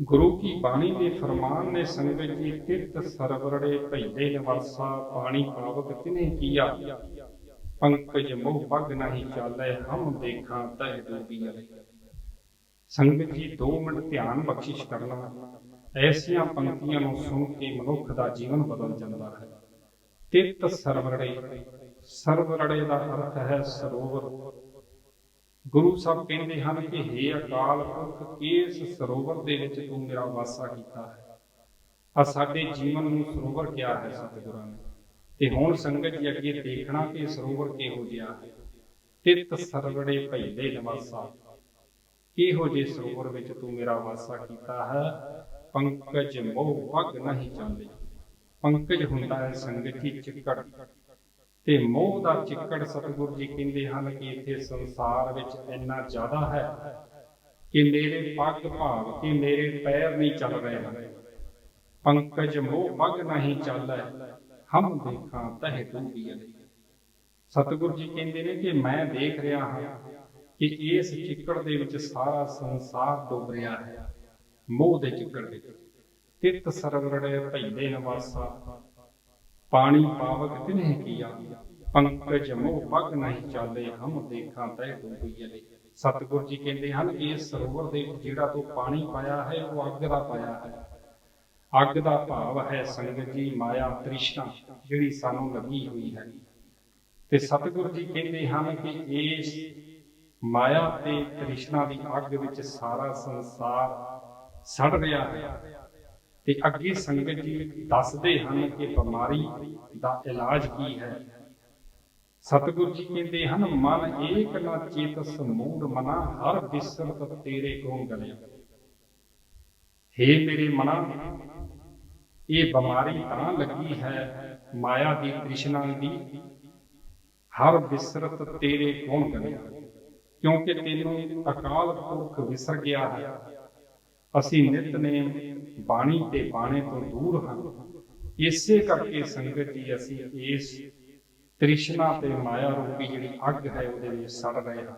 ਗੁਰੂ ਕੀ ਬਾਣੀ ਦੇ ਫਰਮਾਨ ਨੇ ਸੰਗਤ ਜੀ ਤਿਤ ਸਰਵਰੜੇ ਭਈਲੇ ਨਿਵਾਸਾ, ਪਾਣੀ ਪਾਵਕ ਤਿਨੇ ਕੀਆ। ਪੰਕਜ ਮੋਹ ਪਗ ਨਹੀਂ ਚਾਲੇ, ਹਮ ਦੇਖਾਂ ਤਹਿ ਡੂਬੀ ਅਲੇ ਸੰਗਤ ਜੀ 2 ਮਿੰਟ ਧਿਆਨ ਬਖਸ਼ਿਸ਼ ਕਰਨਾ। ਐਸੀਆਂ ਪੰਕਤੀਆਂ ਨੂੰ ਸੁਣ ਕੇ ਮਨੁੱਖ ਦਾ ਜੀਵਨ ਬਦਲ ਜਾਂਦਾ ਹੈ। ਤਿਤ ਸਰਵਰੜੇ ਸਰਵਰੜੇ ਦਾ ਅਰਥ ਹੈ ਸਰੋਵਰ। ਗੁਰੂ ਸਾਹਿਬ ਕਹਿੰਦੇ ਹਨ ਕਿ हे ਅਕਾਲ ਪੁਰਖ ਇਸ ਸਰੋਵਰ ਦੇ ਵਿੱਚ ਤੂੰ ਮੇਰਾ ਵਾਸਾ ਕੀਤਾ ਹੈ। ਆ ਸਾਡੇ ਜੀਵਨ ਨੂੰ ਸਰੋਵਰ ਕਿਹਾ ਹੈ ਸਤਿਗੁਰਾਂ ਨੇ। ਤੇ ਹੁਣ ਸੰਗਤ ਜੀ ਅੱਗੇ ਦੇਖਣਾ ਕਿ ਸਰੋਵਰ ਕਿਹੋ ਜਿਹਾ ਹੈ। ਤਿਤ ਸਰਵੜੇ ਭਈਲੇ ਨਿਵਾਸਾ। ਕਿਹੋ ਜੇ ਸਰੋਵਰ ਵਿੱਚ ਤੂੰ ਮੇਰਾ ਵਾਸਾ ਕੀਤਾ ਹੈ? ਪੰਕਜ ਮੋਹ ਵਗ ਨਹੀਂ ਚਾਹੁੰਦੇ ਪੰਕਜ ਹੁੰਦਾ ਹੈ ਸੰਗਤ ਜੀ ਚਿੱਕੜ ਤੇ ਮੋਹ ਦਾ ਚਿੱਕੜ ਸਤਿਗੁਰ ਜੀ ਕਹਿੰਦੇ ਹਨ ਕਿ ਇੱਥੇ ਸੰਸਾਰ ਵਿੱਚ ਇੰਨਾ ਜ਼ਿਆਦਾ ਹੈ ਕਿ ਮੇਰੇ ਪੱਗ ਭਾਵ ਕਿ ਮੇਰੇ ਪੈਰ ਨਹੀਂ ਚੱਲ ਰਹੇ ਹਨ। ਪੰਕਜ ਮੋਹ ਪਗ ਨਹੀਂ ਚੱਲੈ ਹਮ ਦੇਖਾਂ ਤਹਿ ਡੂਬੀ ਅਲੇ ਸਤਿਗੁਰੂ ਜੀ ਕਹਿੰਦੇ ਨੇ ਕਿ ਮੈਂ ਦੇਖ ਰਿਹਾ ਹਾਂ ਕਿ ਇਸ ਚਿੱਕੜ ਦੇ ਵਿੱਚ ਸਾਰਾ ਸੰਸਾਰ ਡੁੱਬ ਰਿਹਾ ਹੈ। ਮੋਹ ਦੇ ਚਿੱਕੜ ਵਿੱਚ। ਤਿਤ ਸਰਵਰੜੇ ਭਈਲੇ ਨਿਵਾਸਾ ਪਾਣੀ ਪਾਵਕ ਤਿਨਹਿ ਕੀਆ, ਪੰਕਜ ਮੋਹ ਪਗ ਨਹੀਂ ਚਾਲੇ, ਹਮ ਦੇਖਾਂ ਤੈ ਡੂਬੀ ਅਲੇ ਜੀ ਕਹਿੰਦੇ ਹਨ ਇਸ ਸਰੋਵਰ ਦੇ ਜਿਹੜਾ ਤੂੰ ਪਾਣੀ ਪਾਇਆ ਹੈ, ਉਹ ਅੱਗ ਦਾ ਪਾਇਆ ਹੈ। ਅੱਗ ਦਾ ਭਾਵ ਹੈ ਸੰਗਤ ਜੀ, ਮਾਇਆ ਤ੍ਰਿਸ਼ਨਾ, ਜਿਹੜੀ ਸਾਨੂੰ ਲੱਗੀ ਹੋਈ ਹੈ। ਤੇ ਸਤਿਗੁਰ ਜੀ ਕਹਿੰਦੇ ਹਨ ਕਿ ਇਸ ਮਾਇਆ ਤੇ ਤ੍ਰਿਸ਼ਨਾ ਦੀ ਅੱਗ ਵਿੱਚ ਸਾਰਾ ਸੰਸਾਰ ਸੜ ਰਿਹਾ ਹੈ। ਤੇ ਅੱਗੇ ਸੰਗਤ ਜੀ ਦੱਸਦੇ ਹਨ ਕਿ ਬਿਮਾਰੀ ਦਾ ਇਲਾਜ ਕੀ ਹੈ। ਸਤਿਗੁਰੂ ਜੀ ਕਹਿੰਦੇ ਹਨ, ਮਨ ਏਕ ਨਾ ਚੇਤਸ ਮੂੜ ਮਨਾ, ਹਰ ਬਿਸਰਤ ਤੇਰੇ ਕੋਲ ਗਲਿਆ। ਹੇ ਮੇਰੇ ਮਨਾ, ਇਹ ਬਿਮਾਰੀ ਤਾਂ ਲੱਗੀ ਹੈ ਮਾਇਆ ਦੀ ਤ੍ਰਿਸ਼ਨਾ ਦੀ, ਹਰ ਬਿਸਰਤ ਤੇਰੇ ਕੋਲ ਗਲੇ ਕਿਉਂਕਿ ਤੈਨੂੰ ਅਕਾਲ ਪੁਰਖ ਵਿਸਰ ਗਿਆ ਹੈ ਅਸੀਂ ਨਿਤਨੇਮ ਬਾਣੀ ਤੇ ਬਾਣੇ ਤੋਂ ਦੂਰ ਹਾਂ। ਇਸੇ ਕਰਕੇ ਸੰਗਤ ਜੀ ਅਸੀਂ ਇਸ ਤ੍ਰਿਸ਼ਨਾ ਤੇ ਮਾਇਆ ਰੂਪੀ ਜਿਹੜੀ ਅੱਗ ਹੈ, ਉਹਦੇ ਵਿੱਚ ਸੜ ਰਹੇ ਹਾਂ।